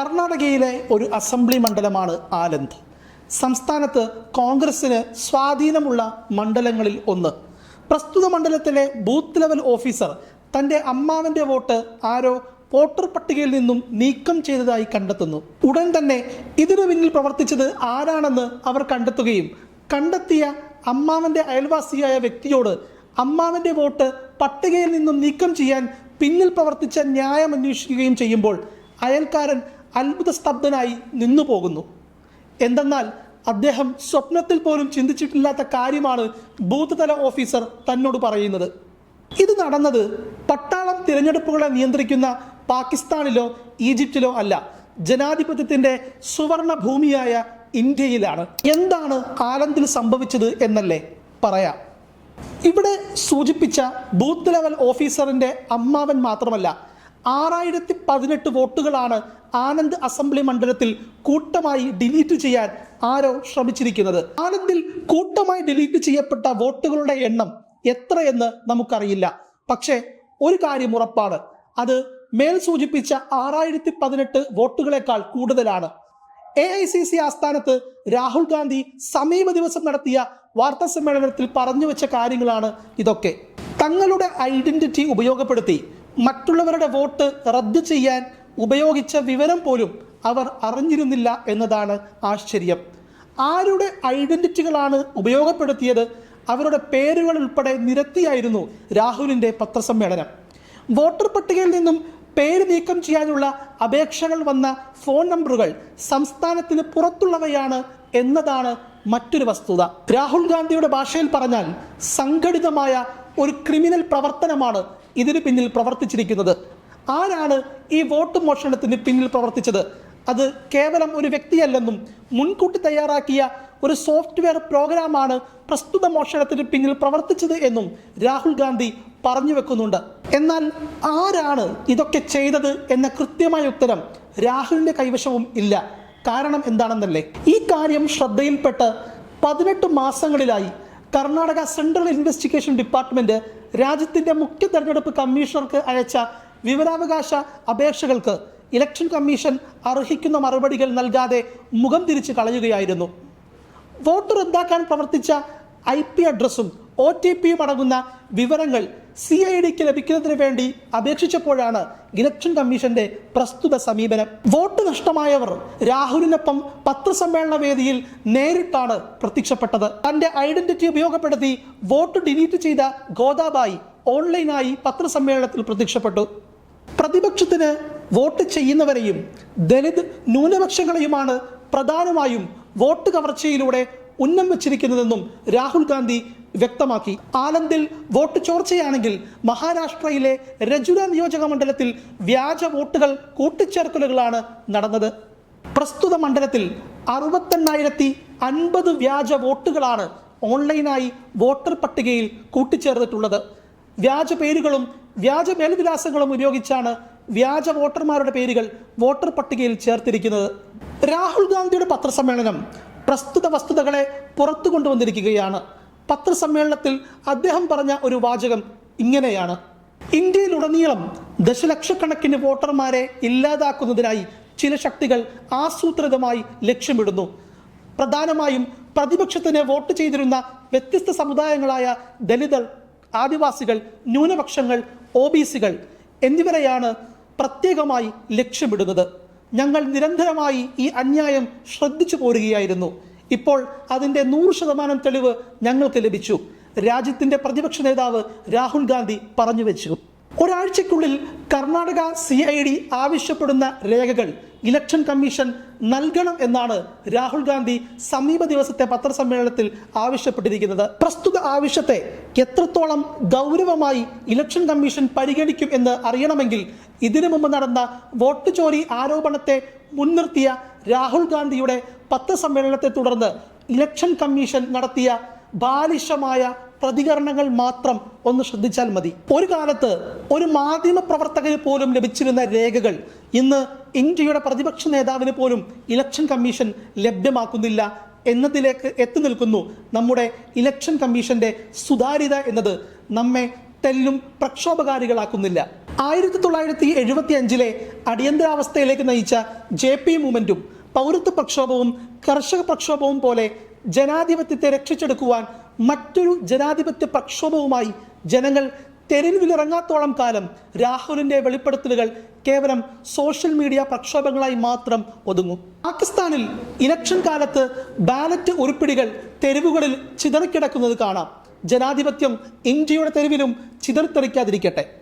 കർണാടകയിലെ ഒരു അസംബ്ലി മണ്ഡലമാണ് ആലന്ത് സംസ്ഥാനത്ത് കോൺഗ്രസിന് സ്വാധീനമുള്ള മണ്ഡലങ്ങളിൽ ഒന്ന്. പ്രസ്തുത മണ്ഡലത്തിലെ ബൂത്ത് ലെവൽ ഓഫീസർ തന്റെ അമ്മാവന്റെ വോട്ട് ആരോ വോട്ടർ പട്ടികയിൽ നിന്നും നീക്കം ചെയ്തതായി കണ്ടെത്തുന്നു. ഉടൻ തന്നെ ഇതിനു പിന്നിൽ പ്രവർത്തിച്ചത് ആരാണെന്ന് അവർ കണ്ടെത്തുകയും കണ്ടെത്തിയ അമ്മാവന്റെ അയൽവാസിയായ വ്യക്തിയോട് അമ്മാവന്റെ വോട്ട് പട്ടികയിൽ നിന്നും നീക്കം ചെയ്യാൻ പിന്നിൽ പ്രവർത്തിച്ച ന്യായം അന്വേഷിക്കുകയും ചെയ്യുമ്പോൾ അയൽക്കാരൻ അത്ഭുത സ്തബ്ധനായി നിന്നു പോകുന്നു. എന്തെന്നാൽ അദ്ദേഹം സ്വപ്നത്തിൽ പോലും ചിന്തിച്ചിട്ടില്ലാത്ത കാര്യമാണ് ബൂത്ത് തല ഓഫീസർ തന്നോട് പറയുന്നത്. ഇത് നടന്നത് പട്ടാളം തിരഞ്ഞെടുപ്പുകളെ നിയന്ത്രിക്കുന്ന പാകിസ്ഥാനിലോ ഈജിപ്തിലോ അല്ല. ജനാധിപത്യത്തിന്റെ സുവർണ ഭൂമിയായ ഇന്ത്യയിലാണ്. എന്താണ് ആലന്ദിൽ സംഭവിച്ചത് എന്നല്ലേ പറയാം. ഇവിടെ സൂചിപ്പിച്ച ബൂത്ത് ലെവൽ ഓഫീസറിന്റെ അമ്മാവൻ മാത്രമല്ല ആറായിരത്തി പതിനെട്ട് വോട്ടുകളാണ് ആനന്ദ് അസംബ്ലി മണ്ഡലത്തിൽ കൂട്ടമായി ഡിലീറ്റ് ചെയ്യാൻ ആരോ ശ്രമിച്ചിരിക്കുന്നത്. ആനന്ദിൽ കൂട്ടമായി ഡിലീറ്റ് ചെയ്യപ്പെട്ട വോട്ടുകളുടെ എണ്ണം എത്രയെന്ന് നമുക്കറിയില്ല. പക്ഷേ ഒരു കാര്യം ഉറപ്പാണ്. അത് മേൽ സൂചിപ്പിച്ച ആറായിരത്തി പതിനെട്ട് വോട്ടുകളെക്കാൾ കൂടുതലാണ്. എ ഐ സി സി ആസ്ഥാനത്ത് രാഹുൽ ഗാന്ധി സമീപ ദിവസം നടത്തിയ വാർത്താ സമ്മേളനത്തിൽ പറഞ്ഞു വെച്ച കാര്യങ്ങളാണ് ഇതൊക്കെ. തങ്ങളുടെ ഐഡന്റിറ്റി ഉപയോഗപ്പെടുത്തി മറ്റുള്ളവരുടെ വോട്ട് റദ്ദ് ചെയ്യാൻ ഉപയോഗിച്ച വിവരം പോലും അവർ അറിഞ്ഞിരുന്നില്ല എന്നതാണ് ആശ്ചര്യം. ആരുടെ ഐഡന്റിറ്റികളാണ് ഉപയോഗപ്പെടുത്തിയത്? അവരുടെ പേരുകൾ ഉൾപ്പെടെ നിരത്തിയായിരുന്നു രാഹുലിന്റെ പത്രസമ്മേളനം. വോട്ടർ പട്ടികയിൽ നിന്നും പേര് നീക്കം ചെയ്യാനുള്ള അപേക്ഷകൾ വന്ന ഫോൺ നമ്പറുകൾ സംസ്ഥാനത്തിന് പുറത്തുള്ളവയാണ് എന്നതാണ് മറ്റൊരു വസ്തുത. രാഹുൽ ഗാന്ധിയുടെ ഭാഷയിൽ പറഞ്ഞാൽ സംഘടിതമായ ഒരു ക്രിമിനൽ പ്രവർത്തനമാണ് ഇതിന് പിന്നിൽ പ്രവർത്തിച്ചിരിക്കുന്നത്. ആരാണ് ഈ വോട്ട് മോഷണത്തിന് പിന്നിൽ പ്രവർത്തിച്ചത്? അത് കേവലം ഒരു വ്യക്തിയല്ലെന്നും മുൻകൂട്ടി തയ്യാറാക്കിയ ഒരു സോഫ്റ്റ്വെയർ പ്രോഗ്രാമാണ് പ്രസ്തുത മോഷണത്തിന് പിന്നിൽ പ്രവർത്തിച്ചത് എന്നും രാഹുൽ ഗാന്ധി പറഞ്ഞു വെക്കുന്നുണ്ട്. എന്നാൽ ആരാണ് ഇതൊക്കെ ചെയ്തത് എന്ന കൃത്യമായ ഉത്തരം രാഹുലിന്റെ കൈവശവും ഇല്ല. കാരണം എന്താണെന്നല്ലേ? ഈ കാര്യം ശ്രദ്ധയിൽപ്പെട്ട് പതിനെട്ട് മാസങ്ങളിലായി കർണാടക സെൻട്രൽ ഇൻവെസ്റ്റിഗേഷൻ ഡിപ്പാർട്ട്മെന്റ് രാജ്യത്തിന്റെ മുഖ്യ തെരഞ്ഞെടുപ്പ് കമ്മീഷണർക്ക് അയച്ച വിവരാവകാശ അപേക്ഷകൾക്ക് ഇലക്ഷൻ കമ്മീഷൻ അർഹിക്കുന്ന മറുപടികൾ നൽകാതെ മുഖം തിരിച്ച് കളയുകയായിരുന്നു. വോട്ട് റദ്ദാക്കാൻ പ്രവർത്തിച്ച ഐ പി അഡ്രസ്സും ഒ ടി പിയും അടങ്ങുന്ന വിവരങ്ങൾ സി ഐ ഡിക്ക് ലഭിക്കുന്നതിന് വേണ്ടി അപേക്ഷിച്ചപ്പോഴാണ് ഇലക്ഷൻ കമ്മീഷന്റെ പ്രസ്തുത സമീപനം. വോട്ട് നഷ്ടമായവർ രാഹുലിനൊപ്പം പത്രസമ്മേളന വേദിയിൽ നേരിട്ടാണ് പ്രത്യക്ഷപ്പെട്ടത്. തന്റെ ഐഡന്റിറ്റി ഉപയോഗപ്പെടുത്തി വോട്ട് ഡിലീറ്റ് ചെയ്ത ഗോദാബായി ഓൺലൈനായി പത്രസമ്മേളനത്തിൽ പ്രത്യക്ഷപ്പെട്ടു. പ്രതിപക്ഷത്തിന് വോട്ട് ചെയ്യുന്നവരെയും ദലിത് ന്യൂനപക്ഷങ്ങളെയുമാണ് പ്രധാനമായും വോട്ട് കവർച്ചയിലൂടെ ഉന്നം വെച്ചിരിക്കുന്നതെന്നും രാഹുൽ ഗാന്ധി വ്യക്തമാക്കി. ആലന്തിൽ വോട്ട് ചോർച്ചയാണെങ്കിൽ മഹാരാഷ്ട്രയിലെ രജുര നിയോജക മണ്ഡലത്തിൽ വ്യാജ വോട്ടുകൾ കൂട്ടിച്ചേർക്കലുകളാണ് നടന്നത്. പ്രസ്തുത മണ്ഡലത്തിൽ അറുപത്തെണ്ണായിരത്തി അൻപത് വ്യാജ വോട്ടുകളാണ് ഓൺലൈനായി വോട്ടർ പട്ടികയിൽ കൂട്ടിച്ചേർത്തിട്ടുള്ളത് വ്യാജ പേരുകളും വ്യാജ മേൽവിലാസങ്ങളും ഉപയോഗിച്ചാണ് വ്യാജ വോട്ടർമാരുടെ പേരുകൾ വോട്ടർ പട്ടികയിൽ ചേർത്തിരിക്കുന്നത്. രാഹുൽ ഗാന്ധിയുടെ പത്രസമ്മേളനം പ്രസ്തുത വസ്തുതകളെ പുറത്തു കൊണ്ടുവന്നിരിക്കുകയാണ്. പത്രസമ്മേളനത്തിൽ അദ്ദേഹം പറഞ്ഞ ഒരു വാചകം ഇങ്ങനെയാണ്. ഇന്ത്യയിലുടനീളം ദശലക്ഷക്കണക്കിന് വോട്ടർമാരെ ഇല്ലാതാക്കുന്നതിനായി ചില ശക്തികൾ ആസൂത്രിതമായി ലക്ഷ്യമിടുന്നു. പ്രധാനമായും പ്രതിപക്ഷത്തിന് വോട്ട് ചെയ്തിരുന്ന വ്യത്യസ്ത സമുദായങ്ങളായ ദലിതർ ആദിവാസികൾ ന്യൂനപക്ഷങ്ങൾ ഒ ബി സികൾ എന്നിവരെയാണ് പ്രത്യേകമായി ലക്ഷ്യമിടുന്നത്. ഞങ്ങൾ നിരന്തരമായി ഈ അന്യായം ശ്രദ്ധിച്ചു പോരുകയായിരുന്നു. ഇപ്പോൾ അതിന്റെ നൂറ് ശതമാനം തെളിവ് ഞങ്ങൾക്ക് ലഭിച്ചു. രാജ്യത്തിന്റെ പ്രതിപക്ഷ നേതാവ് രാഹുൽ ഗാന്ധി പറഞ്ഞു വെച്ചു. ഒരാഴ്ചക്കുള്ളിൽ കർണാടക സി ഐ ഡി ആവശ്യപ്പെടുന്ന രേഖകൾ ഇലക്ഷൻ കമ്മീഷൻ നൽകണം എന്നാണ് രാഹുൽ ഗാന്ധി സമീപ ദിവസത്തെ പത്രസമ്മേളനത്തിൽ ആവശ്യപ്പെട്ടിരിക്കുന്നത്. പ്രസ്തുത ആവശ്യത്തെ എത്രത്തോളം ഗൗരവമായി ഇലക്ഷൻ കമ്മീഷൻ പരിഗണിക്കും എന്ന് അറിയണമെങ്കിൽ ഇതിനു മുമ്പ് നടന്ന വോട്ട് ചോരി ആരോപണത്തെ മുൻനിർത്തിയ രാഹുൽ ഗാന്ധിയുടെ പത്രസമ്മേളനത്തെ തുടർന്ന് ഇലക്ഷൻ കമ്മീഷൻ നടത്തിയ ബാലിശമായ പ്രതികരണങ്ങൾ മാത്രം ഒന്ന് ശ്രദ്ധിച്ചാൽ മതി. ഒരു കാലത്ത് ഒരു മാധ്യമ പ്രവർത്തകന് പോലും ലഭിച്ചിരുന്ന രേഖകൾ ഇന്ന് ഇന്ത്യയുടെ പ്രതിപക്ഷ നേതാവിന് പോലും ഇലക്ഷൻ കമ്മീഷൻ ലഭ്യമാക്കുന്നില്ല എന്നതിലേക്ക് എത്തി നിൽക്കുന്നു നമ്മുടെ ഇലക്ഷൻ കമ്മീഷന്റെ സുതാര്യത എന്നത് നമ്മെ തെല്ലും പ്രക്ഷോഭകാരികളാക്കുന്നില്ല. ആയിരത്തി തൊള്ളായിരത്തി എഴുപത്തി അഞ്ചിലെ അടിയന്തരാവസ്ഥയിലേക്ക് നയിച്ച ജെ പി മൂവ്മെന്റും പൗരത്വ പ്രക്ഷോഭവും കർഷക പ്രക്ഷോഭവും പോലെ ജനാധിപത്യത്തെ രക്ഷിച്ചെടുക്കുവാൻ മറ്റൊരു ജനാധിപത്യ പ്രക്ഷോഭവുമായി ജനങ്ങൾ തെരുവിലിറങ്ങാത്തോളം കാലം രാഹുലിന്റെ വെളിപ്പെടുത്തലുകൾ കേവലം സോഷ്യൽ മീഡിയ പ്രക്ഷോഭങ്ങളായി മാത്രം ഒതുങ്ങും. പാകിസ്ഥാനിൽ ഇലക്ഷൻ കാലത്ത് ബാലറ്റ് ഉരുപ്പിടികൾ തെരുവുകളിൽ ചിതറിക്കിടക്കുന്നത് കാണാം. ജനാധിപത്യം ഇന്ത്യയുടെ തെരുവിലും ചിതറിത്തെറിക്കാതിരിക്കട്ടെ.